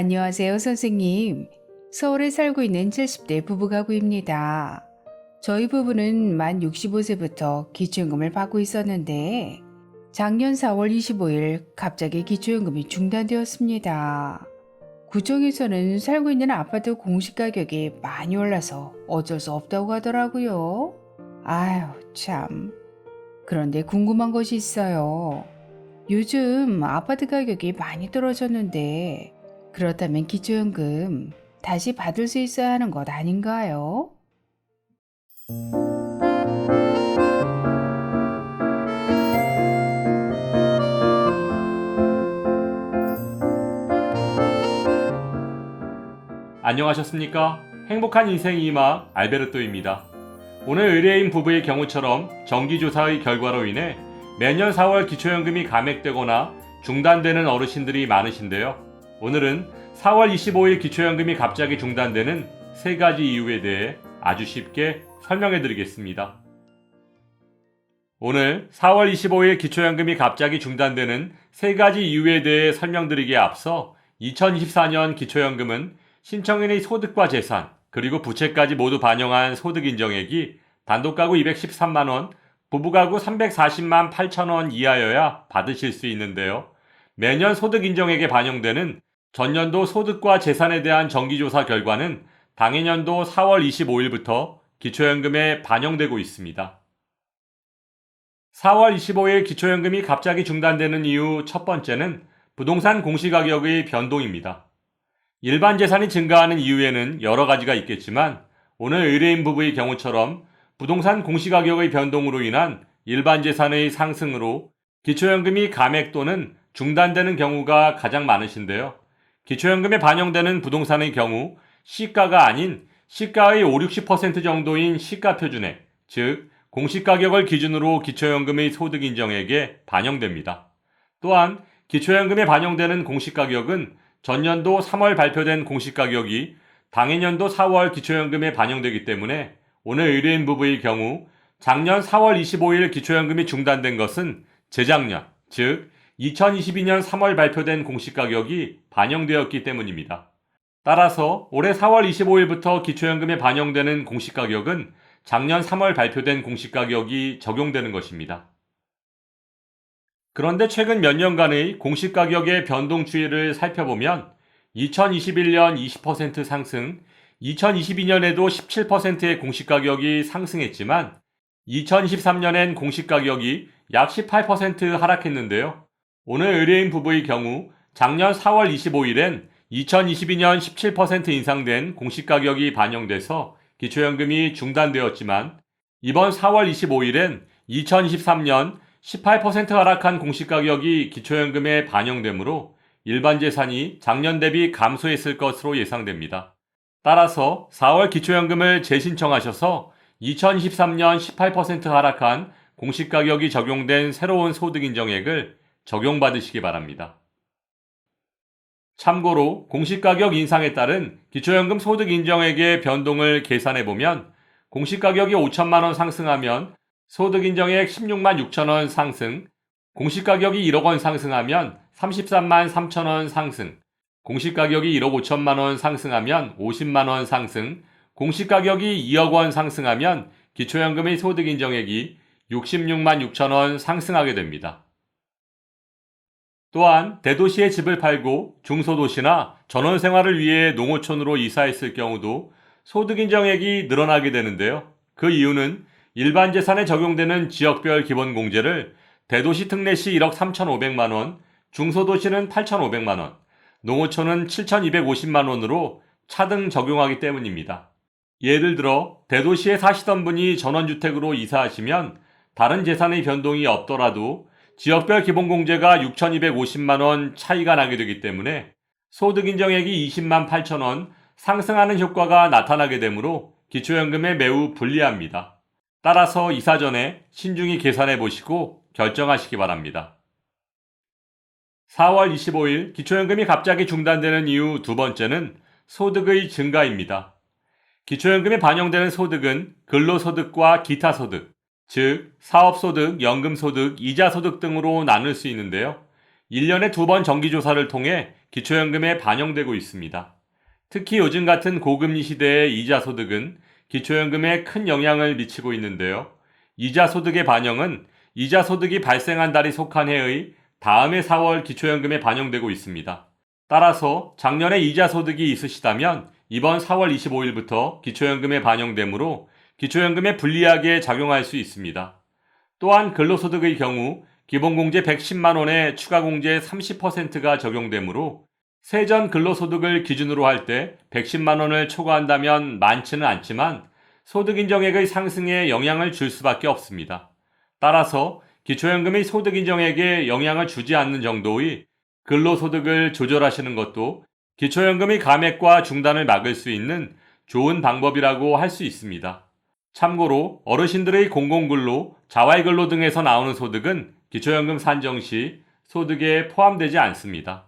안녕하세요, 선생님. 서울에 살고 있는 70대 부부 가구입니다. 저희 부부는 만 65세부터 기초연금을 받고 있었는데 작년 4월 25일 갑자기 기초연금이 중단되었습니다. 구청에서는 살고 있는 아파트 공시가격이 많이 올라서 어쩔 수 없다고 하더라고요. 아휴, 참. 그런데 궁금한 것이 있어요. 요즘 아파트 가격이 많이 떨어졌는데 그렇다면 기초연금 다시 받을 수 있어야 하는 것 아닌가요? 안녕하셨습니까? 행복한 인생 이막 알베르토입니다. 오늘 의뢰인 부부의 경우처럼 정기조사의 결과로 인해 매년 4월 기초연금이 감액되거나 중단되는 어르신들이 많으신데요. 오늘은 4월 25일 기초연금이 갑자기 중단되는 세 가지 이유에 대해 아주 쉽게 설명해 드리겠습니다. 오늘 4월 25일 기초연금이 갑자기 중단되는 세 가지 이유에 대해 설명드리기에 앞서 2024년 기초연금은 신청인의 소득과 재산, 그리고 부채까지 모두 반영한 소득 인정액이 단독 가구 213만원, 부부 가구 340만 8천원 이하여야 받으실 수 있는데요. 매년 소득 인정액에 반영되는 전년도 소득과 재산에 대한 정기조사 결과는 당해년도 4월 25일부터 기초연금에 반영되고 있습니다. 4월 25일 기초연금이 갑자기 중단되는 이유 첫 번째는 부동산 공시가격의 변동입니다. 일반 재산이 증가하는 이유에는 여러 가지가 있겠지만 오늘 의뢰인 부부의 경우처럼 부동산 공시가격의 변동으로 인한 일반 재산의 상승으로 기초연금이 감액 또는 중단되는 경우가 가장 많으신데요. 기초연금에 반영되는 부동산의 경우 시가가 아닌 시가의 5, 60% 정도인 시가 표준액, 즉 공시가격을 기준으로 기초연금의 소득 인정액에 반영됩니다. 또한 기초연금에 반영되는 공시가격은 전년도 3월 발표된 공시가격이 당해년도 4월 기초연금에 반영되기 때문에 오늘 의뢰인 부부의 경우 작년 4월 25일 기초연금이 중단된 것은 재작년, 즉 2022년 3월 발표된 공시가격이 반영되었기 때문입니다. 따라서 올해 4월 25일부터 기초연금에 반영되는 공시가격은 작년 3월 발표된 공시가격이 적용되는 것입니다. 그런데 최근 몇 년간의 공시가격의 변동 추이를 살펴보면 2021년 20% 상승, 2022년에도 17%의 공시가격이 상승했지만 2023년엔 공시가격이 약 18% 하락했는데요. 오늘 의뢰인 부부의 경우 작년 4월 25일엔 2022년 17% 인상된 공시가격이 반영돼서 기초연금이 중단되었지만 이번 4월 25일엔 2023년 18% 하락한 공시가격이 기초연금에 반영되므로 일반 재산이 작년 대비 감소했을 것으로 예상됩니다. 따라서 4월 기초연금을 재신청하셔서 2023년 18% 하락한 공시가격이 적용된 새로운 소득인정액을 적용받으시기 바랍니다. 참고로 공시가격 인상에 따른 기초연금 소득 인정액의 변동을 계산해 보면 공시가격이 5천만 원 상승하면 소득 인정액 16만 6천 원 상승, 공시가격이 1억 원 상승하면 33만 3천 원 상승, 공시가격이 1억 5천만 원 상승하면 50만 원 상승, 공시가격이 2억 원 상승하면 기초연금의 소득 인정액이 66만 6천 원 상승하게 됩니다. 또한 대도시의 집을 팔고 중소도시나 전원 생활을 위해 농어촌으로 이사했을 경우도 소득인정액이 늘어나게 되는데요. 그 이유는 일반 재산에 적용되는 지역별 기본공제를 대도시 특례시 1억 3,500만 원, 중소도시는 8,500만 원, 농어촌은 7,250만 원으로 차등 적용하기 때문입니다. 예를 들어 대도시에 사시던 분이 전원주택으로 이사하시면 다른 재산의 변동이 없더라도 지역별 기본공제가 6,250만 원 차이가 나게 되기 때문에 소득인정액이 20만 8천 원 상승하는 효과가 나타나게 되므로 기초연금에 매우 불리합니다. 따라서 이사 전에 신중히 계산해 보시고 결정하시기 바랍니다. 4월 25일 기초연금이 갑자기 중단되는 이유 두 번째는 소득의 증가입니다. 기초연금에 반영되는 소득은 근로소득과 기타소득, 즉 사업소득, 연금소득, 이자소득 등으로 나눌 수 있는데요. 1년에 두 번 정기조사를 통해 기초연금에 반영되고 있습니다. 특히 요즘 같은 고금리 시대의 이자 소득은 기초연금에 큰 영향을 미치고 있는데요. 이자 소득의 반영은 이자 소득이 발생한 달이 속한 해의 다음해 4월 기초연금에 반영되고 있습니다. 따라서 작년에 이자 소득이 있으시다면 이번 4월 25일부터 기초연금에 반영되므로 기초연금에 불리하게 작용할 수 있습니다. 또한 근로소득의 경우 기본공제 110만 원에 추가공제 30%가 적용되므로 세전 근로소득을 기준으로 할 때 110만 원을 초과한다면 많지는 않지만 소득인정액의 상승에 영향을 줄 수밖에 없습니다. 따라서 기초연금의 소득인정액에 영향을 주지 않는 정도의 근로소득을 조절하시는 것도 기초연금의 감액과 중단을 막을 수 있는 좋은 방법이라고 할 수 있습니다. 참고로 어르신들의 공공근로, 자활근로 등에서 나오는 소득은 기초연금 산정 시 소득에 포함되지 않습니다.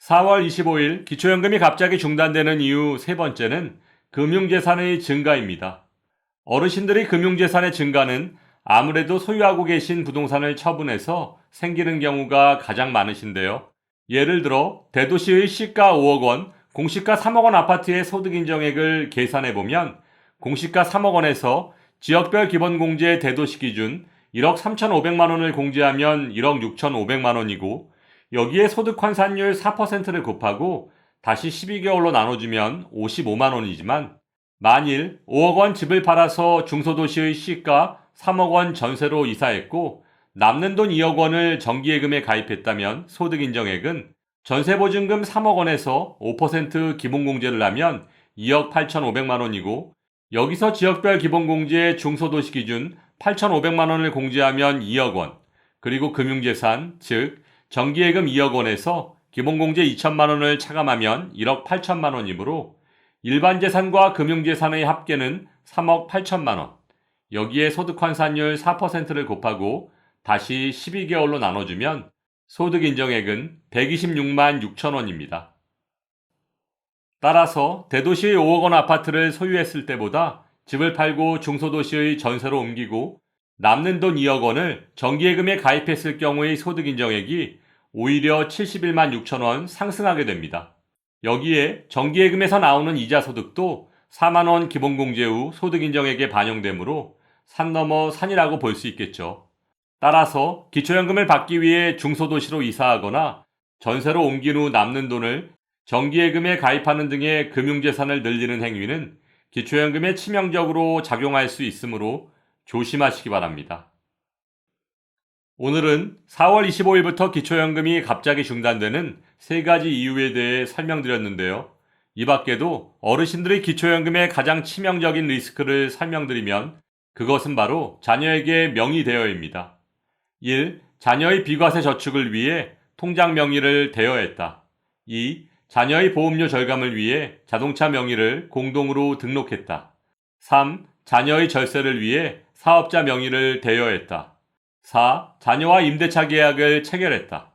4월 25일 기초연금이 갑자기 중단되는 이유 세 번째는 금융재산의 증가입니다. 어르신들의 금융재산의 증가는 아무래도 소유하고 계신 부동산을 처분해서 생기는 경우가 가장 많으신데요. 예를 들어 대도시의 시가 5억 원, 공시가 3억 원 아파트의 소득 인정액을 계산해 보면 공시가 3억 원에서 지역별 기본공제 대도시 기준 1억 3,500만 원을 공제하면 1억 6,500만 원이고 여기에 소득 환산율 4%를 곱하고 다시 12개월로 나눠주면 55만 원이지만 만일 5억 원 집을 팔아서 중소도시의 시가 3억 원 전세로 이사했고 남는 돈 2억 원을 정기예금에 가입했다면 소득 인정액은 전세보증금 3억 원에서 5% 기본공제를 하면 2억 8,500만 원이고 여기서 지역별 기본공제 중소도시 기준 8,500만 원을 공제하면 2억 원, 그리고 금융재산, 즉 정기예금 2억 원에서 기본공제 2천만 원을 차감하면 1억 8천만 원이므로 일반 재산과 금융재산의 합계는 3억 8천만 원. 여기에 소득환산율 4%를 곱하고 다시 12개월로 나눠주면 소득 인정액은 126만 6천 원입니다. 따라서 대도시의 5억 원 아파트를 소유했을 때보다 집을 팔고 중소도시의 전세로 옮기고 남는 돈 2억 원을 정기예금에 가입했을 경우의 소득 인정액이 오히려 71만 6천 원 상승하게 됩니다. 여기에 정기예금에서 나오는 이자 소득도 4만 원 기본공제 후 소득 인정액에 반영되므로 산 넘어 산이라고 볼 수 있겠죠. 따라서 기초연금을 받기 위해 중소도시로 이사하거나 전세로 옮긴 후 남는 돈을 정기예금에 가입하는 등의 금융재산을 늘리는 행위는 기초연금에 치명적으로 작용할 수 있으므로 조심하시기 바랍니다. 오늘은 4월 25일부터 기초연금이 갑자기 중단되는 세 가지 이유에 대해 설명드렸는데요. 이 밖에도 어르신들의 기초연금의 가장 치명적인 리스크를 설명드리면 그것은 바로 자녀에게 명의 대여입니다. 1. 자녀의 비과세 저축을 위해 통장 명의를 대여했다. 2. 자녀의 보험료 절감을 위해 자동차 명의를 공동으로 등록했다. 3. 자녀의 절세를 위해 사업자 명의를 대여했다. 4. 자녀와 임대차 계약을 체결했다.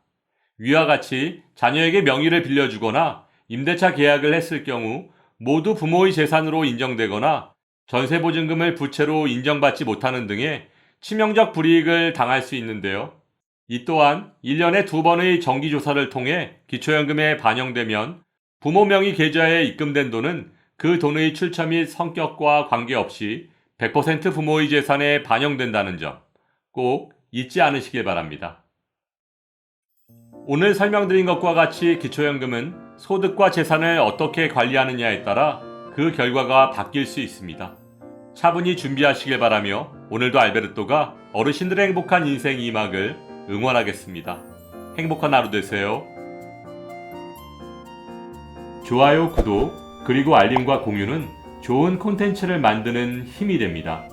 위와 같이 자녀에게 명의를 빌려주거나 임대차 계약을 했을 경우 모두 부모의 재산으로 인정되거나 전세보증금을 부채로 인정받지 못하는 등의 치명적 불이익을 당할 수 있는데요. 이 또한 1년에 두 번의 정기조사를 통해 기초연금에 반영되면 부모 명의 계좌에 입금된 돈은 그 돈의 출처 및 성격과 관계없이 100% 부모의 재산에 반영된다는 점 꼭 잊지 않으시길 바랍니다. 오늘 설명드린 것과 같이 기초연금은 소득과 재산을 어떻게 관리하느냐에 따라 그 결과가 바뀔 수 있습니다. 차분히 준비하시길 바라며 오늘도 알베르토가 어르신들의 행복한 인생 2막을 응원하겠습니다. 행복한 하루 되세요. 좋아요, 구독, 그리고 알림과 공유는 좋은 콘텐츠를 만드는 힘이 됩니다.